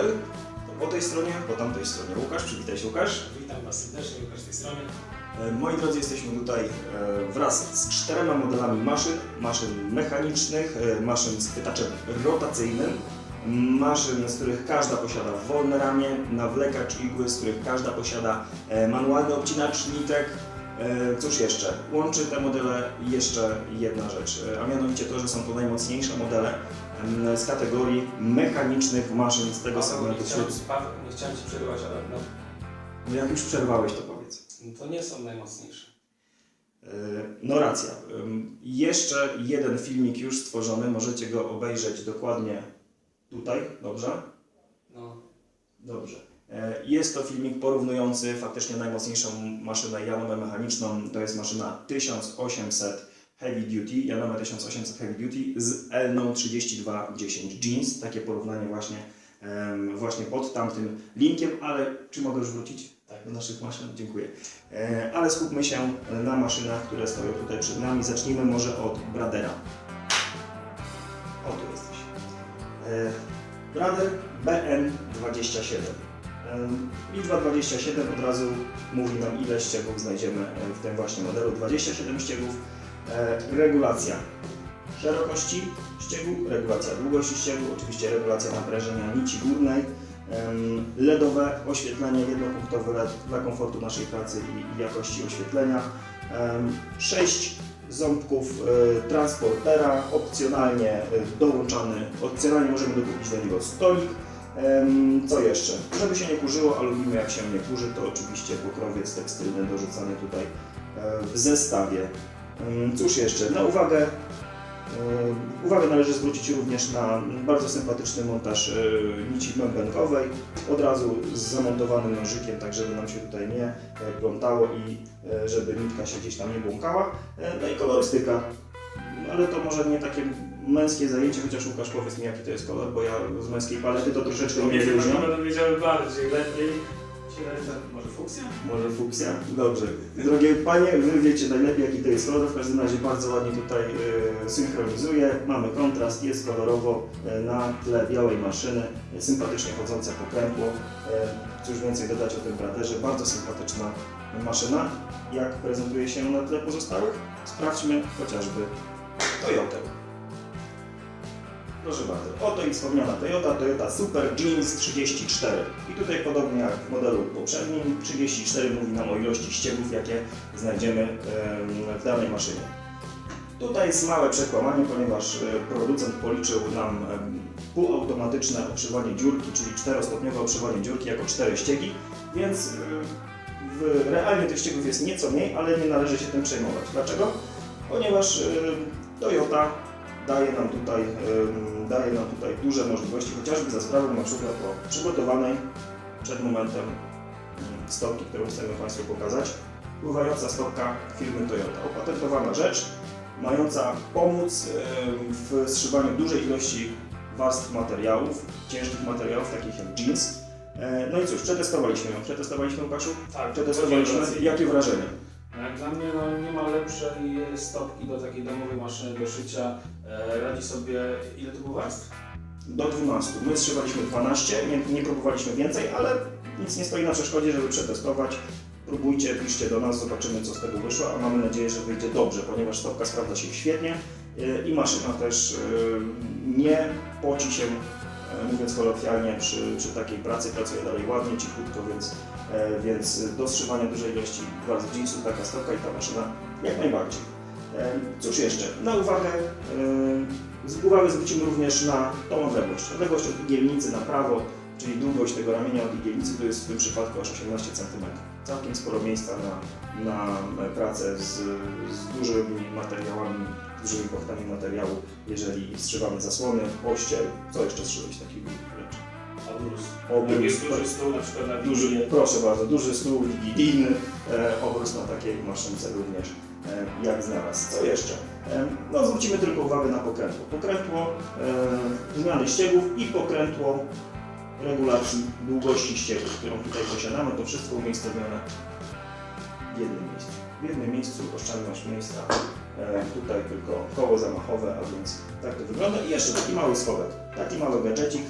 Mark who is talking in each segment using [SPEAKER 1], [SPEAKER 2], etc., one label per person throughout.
[SPEAKER 1] szyj.pl. To po tej stronie, po tamtej stronie Łukasz, przywitaj się Łukasz.
[SPEAKER 2] Witam Was serdecznie, Łukasz z tej strony.
[SPEAKER 1] E, Moi drodzy, jesteśmy tutaj e, wraz z czterema modelami maszyn, maszyn mechanicznych, e, maszyn z pytaczem rotacyjnym, maszyn, z których każda posiada wolne ramię, nawlekacz igły, z których każda posiada manualny obcinacz nitek. Cóż jeszcze? Łączy te modele jeszcze jedna rzecz, a mianowicie to, że są to najmocniejsze modele z kategorii mechanicznych maszyn z tego segmentu
[SPEAKER 2] nie nie chciałem Ci przerywać, ale no,
[SPEAKER 1] Jak już przerwałeś, to powiedz.
[SPEAKER 2] to nie są najmocniejsze.
[SPEAKER 1] E, No racja. Jeszcze jeden filmik już stworzony, możecie go obejrzeć dokładnie tutaj, dobrze?
[SPEAKER 2] No,
[SPEAKER 1] Dobrze. E, Jest to filmik porównujący faktycznie najmocniejszą maszynę Janomę mechaniczną, to jest maszyna 1800 Heavy Duty, Janome 1800 Heavy Duty z Elną 3210 Jeans, takie porównanie właśnie, właśnie pod tamtym linkiem, ale czy mogę już wrócić?
[SPEAKER 2] tak.
[SPEAKER 1] do naszych maszyn. Dziękuję. E, ale skupmy się na maszynach, które stoją tutaj przed nami. Zacznijmy może od Bradera. O, tu jesteś. E, Brader BN27. E, liczba 27 od razu mówi nam, ile ściegów znajdziemy w tym właśnie modelu. 27 ściegów. E, regulacja szerokości ściegu, regulacja długości ściegu, oczywiście regulacja naprężenia nici górnej, LEDowe oświetlenie jednopunktowe dla komfortu naszej pracy i, jakości oświetlenia. Em, Sześć ząbków e, transportera, opcjonalnie e, dołączany, opcjonalnie możemy dokupić do niego stolik. Co jeszcze? Żeby się nie kurzyło, a lubimy jak się nie kurzy, to oczywiście pokrowiec tekstylny dorzucany tutaj w zestawie. Em, Cóż jeszcze? Na uwagę E, Uwagę należy zwrócić również na bardzo sympatyczny montaż e, nici bębenkowej, od razu z zamontowanym nożykiem, tak żeby nam się tutaj nie e, plątało i e, żeby nitka się gdzieś tam nie błąkała. No i kolorystyka, ale to może nie takie męskie zajęcie, chociaż Łukasz powiedz mi jaki to jest kolor, bo ja z męskiej palety to troszeczkę nie wyróżniam.
[SPEAKER 2] bardziej, lepiej. Może fuksja?
[SPEAKER 1] Może fuksja? Dobrze. Drogie panie, wy wiecie najlepiej jaki to jest kolor. W każdym razie bardzo ładnie tutaj e, synchronizuje. Mamy kontrast, jest kolorowo e, na tle białej maszyny. E, sympatycznie chodzące pokrętło. E, cóż więcej dodać o tym braterze. Bardzo sympatyczna maszyna. Jak prezentuje się na tle pozostałych? Sprawdźmy chociażby Toyotę. Proszę bardzo, oto i wspomniana Toyota, Toyota Super Jeans 34. I tutaj podobnie jak w modelu poprzednim, 34 mówi nam o ilości ściegów, jakie znajdziemy em, w danej maszynie. Tutaj jest małe przekłamanie, ponieważ e, producent policzył nam półautomatyczne oprzywanie dziurki, czyli czterostopniowe oprzywanie dziurki jako cztery ściegi, więc e, w, realnie tych ściegów jest nieco mniej, ale nie należy się tym przejmować. Dlaczego? Ponieważ Toyota daje nam tutaj, daje nam tutaj duże możliwości, chociażby za sprawą na przykład o przygotowanej przed momentem ym, stopki, którą chcemy Państwu pokazać. Pływająca stopka firmy Toyota. Opatentowana rzecz, mająca pomóc w zszywaniu dużej ilości warstw materiałów, ciężkich materiałów, takich jak jeans. E, No i cóż, przetestowaliśmy ją. Przetestowaliśmy Łukaszu?
[SPEAKER 2] Tak,
[SPEAKER 1] Przetestowaliśmy. Jakie wrażenie?
[SPEAKER 2] Jak dla mnie no, nie ma lepszej stopki do takiej domowej maszyny do szycia. E, radzi sobie, ile to było warstw?
[SPEAKER 1] Do 12. My zszywaliśmy 12, nie, nie próbowaliśmy więcej, ale nic nie stoi na przeszkodzie, żeby przetestować. Próbujcie, piszcie do nas, zobaczymy co z tego wyszło, a mamy nadzieję, że wyjdzie dobrze, ponieważ stopka sprawdza się świetnie e, i maszyna też e, nie poci się, e, mówiąc kolokwialnie, przy, przy takiej pracy, pracuje dalej ładnie, cichutko, więc, więc do zszywania dużej ilości warstw jeansów taka stopka i ta maszyna jak najbardziej. E, Cóż jeszcze? Na uwagę e, uwagę zwrócimy również na tą odległość. Odległość od igielnicy na prawo, czyli długość tego ramienia od igielnicy to jest w tym przypadku aż 18 cm. Całkiem sporo miejsca na, na pracę z, z dużymi materiałami, z dużymi płachtami materiału, jeżeli zszywamy zasłony, pościel. Co jeszcze zszyłeś takiego?
[SPEAKER 2] Obrus. Jest duży stół, na przykład na
[SPEAKER 1] Duży, proszę bardzo, duży stół wigilijny, e, obrus na takiej maszynce również e, jak znalazł. Co jeszcze? E, no zwrócimy tylko uwagę na pokrętło. Pokrętło e, zmiany ściegów i pokrętło regulacji długości ściegów, którą tutaj posiadamy. To wszystko umiejscowione w jednym miejscu. W jednym miejscu oszczędność miejsca E, tutaj tylko koło zamachowe, a więc tak to wygląda. I jeszcze taki mały schowek, taki mały gadżecik,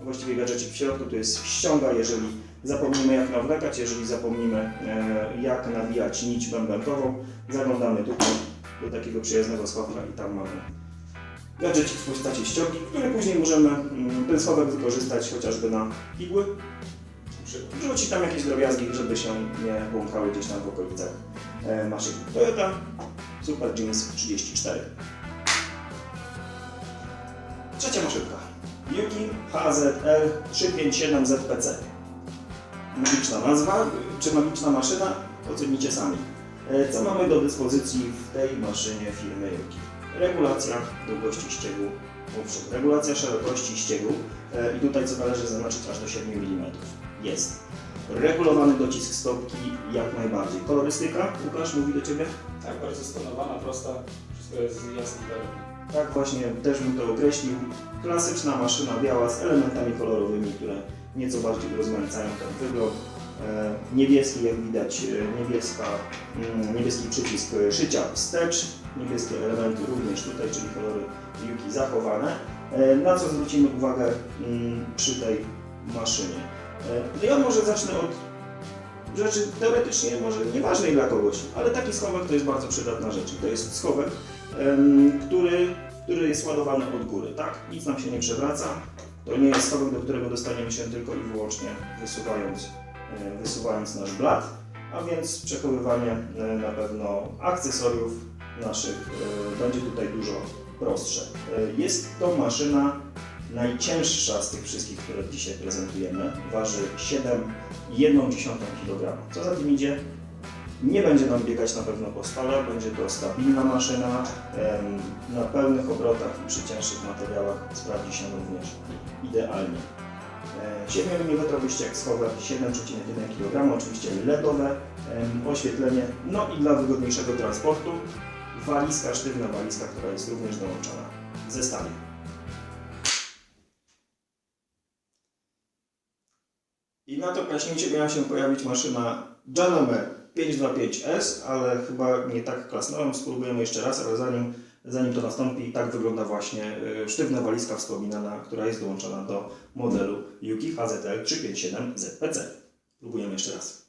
[SPEAKER 1] właściwie gadżecik w środku, tu jest ściąga, jeżeli zapomnimy jak nawlekać, jeżeli zapomnimy e, jak nawijać nić bębenkową, zaglądamy tutaj do takiego przyjaznego schowka i tam mamy gadżecik w postaci ściągi, który później możemy mm, ten schowek wykorzystać chociażby na igły, wrzucić tam jakieś drobiazgi, żeby się nie błąkały gdzieś tam w okolicach e, maszyny. Toyota Super Jeans 34. Trzecia maszynka. Yuki HZL 357 ZPC. Magiczna nazwa, czy magiczna maszyna? Ocenicie sami. E, Co mamy do dyspozycji w tej maszynie firmy Yuki? Regulacja długości ściegu uprzód, regulacja szerokości ściegu e, i tutaj co należy zaznaczyć aż do 7 mm. Jest. Regulowany docisk stopki jak najbardziej. Kolorystyka, Łukasz mówi do Ciebie?
[SPEAKER 2] Tak, bardzo stonowana, prosta, wszystko jest jasne.
[SPEAKER 1] Tak właśnie też bym to określił. Klasyczna maszyna biała z elementami kolorowymi, które nieco bardziej rozmaicają ten wygląd. E, Niebieski, jak widać, e, niebieska, mm, niebieski przycisk szycia wstecz, niebieskie elementy również tutaj, czyli kolory Yuki zachowane. E, Na co zwrócimy uwagę mm, przy tej maszynie? E, Ja może zacznę od rzeczy teoretycznie może nieważnej dla kogoś, ale taki schowek to jest bardzo przydatna rzecz. I To jest schowek, który, który jest ładowany od góry, tak? Nic nam się nie przewraca. To nie jest schowek, do którego dostaniemy się tylko i wyłącznie wysuwając, wysuwając nasz blat, a więc przechowywanie na pewno akcesoriów naszych będzie tutaj dużo prostsze. E, Jest to maszyna najcięższa z tych wszystkich, które dzisiaj prezentujemy. Waży 7,1 kg. Co za tym idzie? Nie będzie nam biegać na pewno po stole, będzie to stabilna maszyna. Na pełnych obrotach i przy cięższych materiałach sprawdzi się również idealnie. E, 7 mm ściek schowek 7,1 kg, oczywiście LEDowe, oświetlenie, no i dla wygodniejszego transportu walizka, sztywna walizka, która jest również dołączona w zestawie. I na to klaśnięcie miała się pojawić maszyna Janome 525S, ale chyba nie tak klasnąłem, spróbujemy jeszcze raz, ale zanim, zanim to nastąpi, tak wygląda właśnie y, sztywna walizka wspominana, która jest dołączona do modelu Yuki HZL 357 ZPC. Próbujemy jeszcze raz.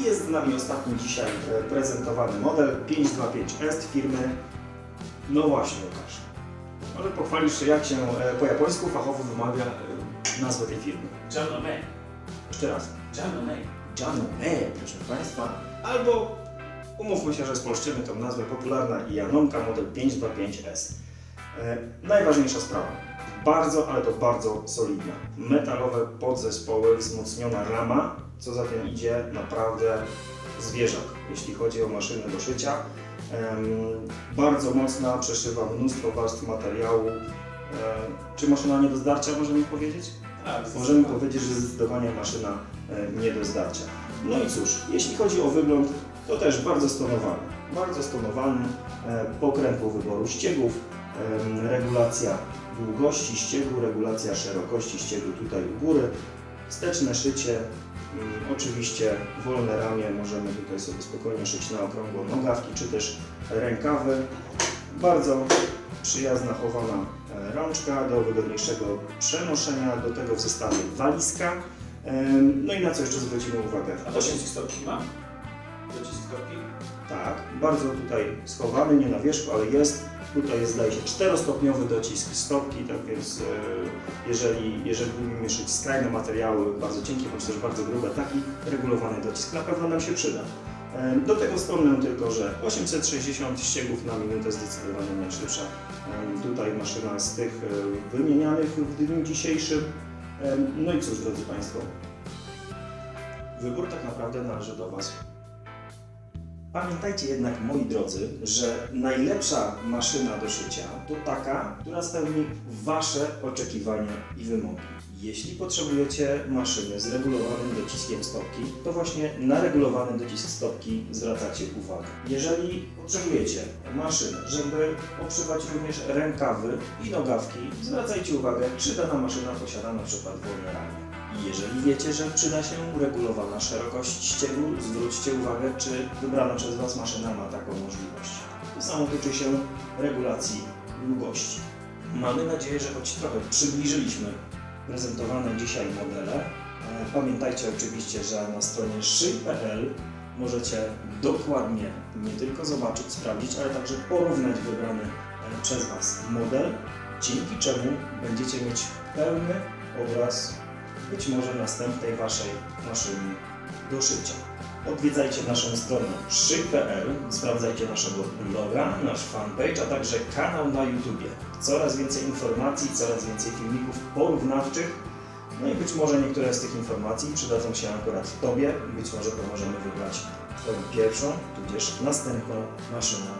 [SPEAKER 1] I jest z nami ostatni dzisiaj e, prezentowany model 525S firmy, no właśnie Łukasz. Może pochwalisz się jak się e, po japońsku fachowo wymawia e, nazwę tej firmy.
[SPEAKER 2] Janome,
[SPEAKER 1] Jeszcze raz.
[SPEAKER 2] Janome.
[SPEAKER 1] Janome, proszę Państwa. Albo umówmy się, że spolszczymy tą nazwę popularna i Janonka model 525S. E, najważniejsza sprawa. Bardzo, ale to bardzo solidna. Metalowe podzespoły, wzmocniona rama, co za tym idzie naprawdę zwierzak, jeśli chodzi o maszyny do szycia. Bardzo mocna, przeszywa mnóstwo warstw materiału. E, czy maszyna nie do zdarcia, możemy powiedzieć?
[SPEAKER 2] Tak,
[SPEAKER 1] Możemy powiedzieć, że zdecydowanie maszyna nie do zdarcia. No i cóż, jeśli chodzi o wygląd, to też bardzo stonowany. Bardzo stonowany, e, pokrętło wyboru ściegów, em, regulacja długości ściegu, regulacja szerokości ściegu tutaj u góry, wsteczne szycie, mm, oczywiście wolne ramię, możemy tutaj sobie spokojnie szyć na okrągło nogawki, czy też rękawy. Bardzo przyjazna chowana e, rączka do wygodniejszego przenoszenia, do tego w zestawie walizka. No i na co jeszcze zwrócimy uwagę?
[SPEAKER 2] A docisk stopki ma? Docisk stopki?
[SPEAKER 1] Tak, bardzo tutaj schowany, nie na wierzchu, ale jest. Tutaj jest, zdaje się, czterostopniowy docisk stopki, tak więc e, jeżeli, jeżeli lubimy szyć skrajne materiały, bardzo cienkie bądź też bardzo grube, taki regulowany docisk na pewno nam się przyda. Do tego wspomnę tylko, że 860 ściegów na minutę zdecydowanie najszybsza. Tutaj maszyna z tych e, wymienianych w dniu dzisiejszym. No i cóż, drodzy Państwo, wybór tak naprawdę należy do Was. Pamiętajcie jednak, moi drodzy, że najlepsza maszyna do szycia to taka, która spełni Wasze oczekiwania i wymogi. Jeśli potrzebujecie maszyny z regulowanym dociskiem stopki, to właśnie na regulowany docisk stopki zwracacie uwagę. Jeżeli potrzebujecie maszynę, żeby obszywać również rękawy i nogawki, zwracajcie uwagę, czy dana maszyna posiada na przykład wolne ramię. Jeżeli wiecie, że przyda się regulowana szerokość ściegu, zwróćcie uwagę, czy wybrana przez Was maszyna ma taką możliwość. To samo tyczy się regulacji długości. Mamy nadzieję, że choć trochę przybliżyliśmy prezentowane dzisiaj modele. E, Pamiętajcie oczywiście, że na stronie szyj.pl możecie dokładnie nie tylko zobaczyć, sprawdzić, ale także porównać wybrany e, przez Was model, dzięki czemu będziecie mieć pełny obraz być może następnej Waszej maszyny do szycia. Odwiedzajcie naszą stronę szyj.pl, sprawdzajcie naszego bloga, nasz fanpage, a także kanał na YouTubie. Coraz więcej informacji, coraz więcej filmików porównawczych. No i być może niektóre z tych informacji przydadzą się akurat Tobie, być może pomożemy wybrać Twoją pierwszą, tudzież następną maszynę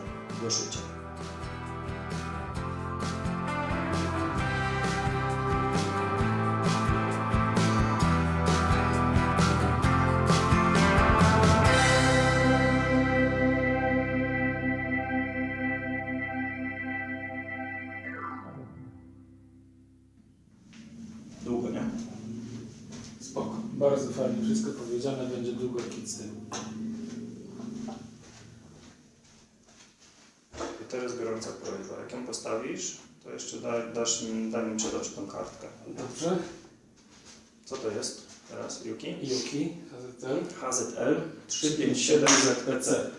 [SPEAKER 1] do szycia.
[SPEAKER 2] Bardzo fajnie, wszystko powiedziane, będzie długo tyłu.
[SPEAKER 1] I teraz gorąca prośba. Jak ją postawisz, to jeszcze da, dasz mi, daj mi przed oczy tą kartkę.
[SPEAKER 2] Dobrze?
[SPEAKER 1] Co to jest teraz, Yuki?
[SPEAKER 2] Yuki, HZL.
[SPEAKER 1] HZL
[SPEAKER 2] 357 ZPC.